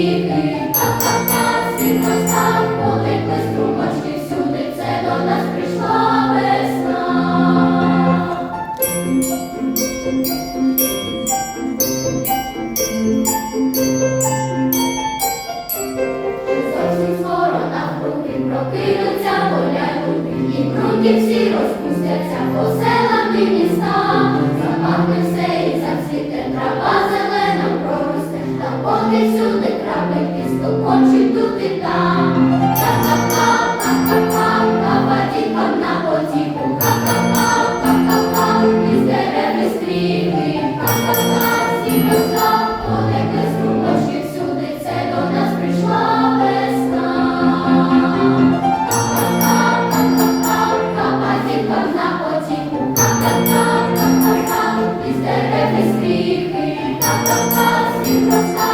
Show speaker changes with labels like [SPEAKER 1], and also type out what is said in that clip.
[SPEAKER 1] стріхи, кап-кап, світ всюди, це до нас прийшла весна. Зовсім скоро навкруги прокинуться поля і круги всі розпустяться по селам і містам. Запахне все і зацвіте, трава зелена проросте, та поки всюди Thank you.